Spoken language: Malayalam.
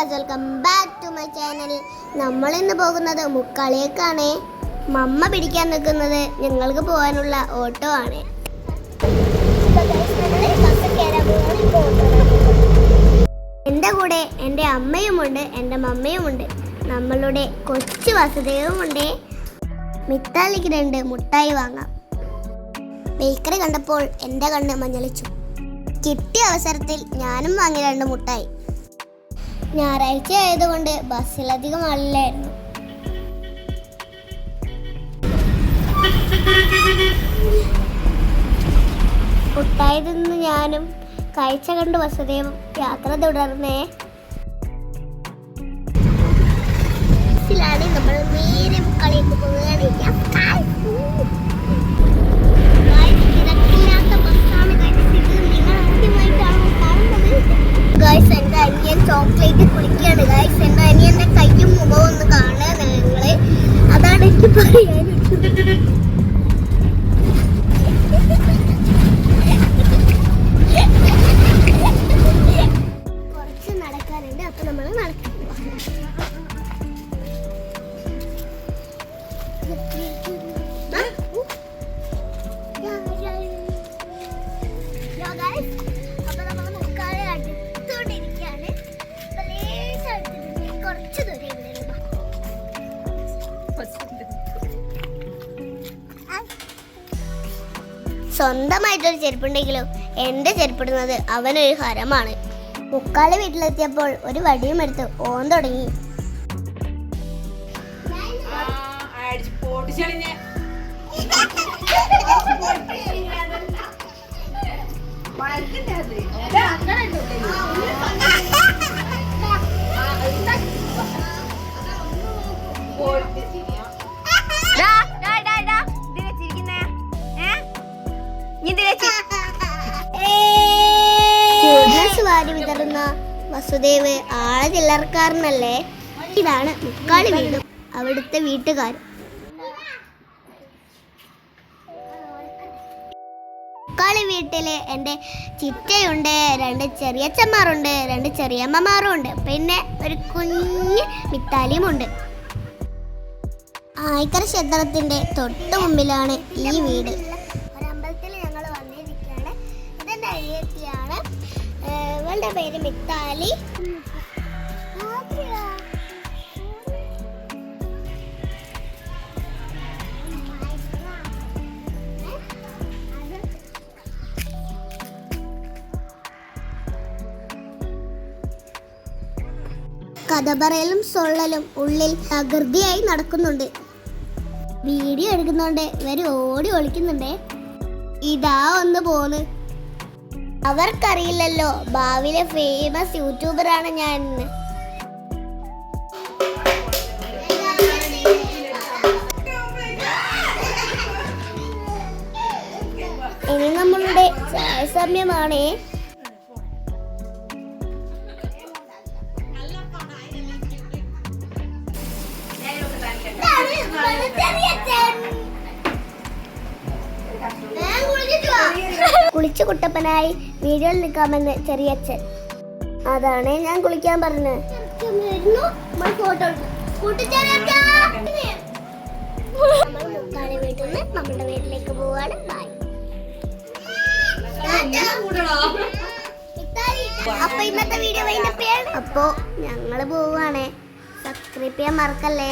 Guys welcome back to my channel നമ്മൾ ഇന്ന് പോകുന്നത് മുക്കാളിയേക്കാണ് മമ്മ പിടിക്കാൻ നിൽക്കുന്നത് ഞങ്ങൾക്ക് പോകാനുള്ള ഓട്ടോ ആണ്. എന്റെ കൂടെ എന്റെ അമ്മയുമുണ്ട് എന്റെ മമ്മയുമുണ്ട്. നമ്മളുടെ കൊച്ചു വസുദേവുമുണ്ട്. മിത്താലിക്ക് രണ്ട് മുട്ടായി വാങ്ങാം. ബേക്കറി കണ്ടപ്പോൾ എന്റെ കണ്ണ് മഞ്ഞളിച്ചു. കിട്ടിയ അവസരത്തിൽ ഞാനും വാങ്ങി രണ്ട് മുട്ടായി. ഞായറാഴ്ച ആയതുകൊണ്ട് ബസ്സിലധികം ആളില്ലായിരുന്നു. മുട്ടായി ഞാനും കാഴ്ച കണ്ട് വസുദേവും. യാത്ര തുടർന്നേ. ബസ്സിലാണ് നമ്മൾ നേരെ കളിയൊക്കെ പോവുകയാണ്. ചോക്ലേറ്റ് കുടിക്കുകയാണ്. ഗായ്സ് എന്റെ അനിയന്റെ കയ്യും മുഖവും ഒന്ന് കാണുക നിങ്ങൾ. അതാണ് എനിക്ക് പറയാനുള്ളത്. കുറച്ച് നടക്കാനുണ്ട്. അപ്പൊ നമ്മൾ നടക്കും. കുറച്ച് ദൂരം ഇവിടെ ഉള്ളൂ. സ്വന്തമായിട്ടൊരു ചെരുപ്പുണ്ടെങ്കിലും എന്റെ ചെരുപ്പിടുന്നത് അവനൊരു ഹരമാണ്. മുക്കാളി വീട്ടിലെത്തിയപ്പോൾ ഒരു വടിയും എടുത്ത് ഓൻ തുടങ്ങി. പൊട്ടിച്ചളിഞ്ഞ്. വാരി വിതറുന്ന വസുദേവ് ആളെ ചില്ലറക്കാരനല്ലേ? ഇതാണ് മുക്കാളി വീട്. അവിടുത്തെ വീട്ടുകാർ. മുക്കാളി വീട്ടിൽ എന്റെ ചിറ്റയുണ്ട് രണ്ട് ചെറിയ അച്ഛന്മാരുണ്ട് രണ്ട് ചെറിയമ്മമാരും ഉണ്ട് പിന്നെ ഒരു കുഞ്ഞ് മിത്താലിയുമുണ്ട്. ആയിക്കര ക്ഷേത്രത്തിന്റെ തൊട്ട് മുമ്പിലാണ് ഈ വീട്. ഇവളുടെ പേര് മിത്താലി. കഥപറയലും സൊള്ളലും ഉള്ളിൽ തകൃതിയായി നടക്കുന്നുണ്ട്. വീഡിയോ എടുക്കുന്നുണ്ട് ഇവർ ഓടി ഒളിക്കുന്നുണ്ടേ. ഇതാ ഒന്ന് പോന്ന്. അവർക്കറിയില്ലല്ലോ ഭാവിയിലെ ഫേമസ് യൂട്യൂബറാണ് ഞാൻ. ഇനി നമ്മളുടെ സമയമാണേ കുളിച്ചു കുട്ടപ്പനായി വീഡിയോയിൽ നിൽക്കാമെന്ന് ചെറിയച്ഛൻ അതാണ് ഞാൻ കുളിക്കാൻ പറഞ്ഞത്. നമ്മുടെ അപ്പൊ വീഡിയോ അപ്പോ ഞങ്ങൾ പോവാണ്. സബ്സ്ക്രൈബ് ചെയ്യാൻ മറക്കല്ലേ?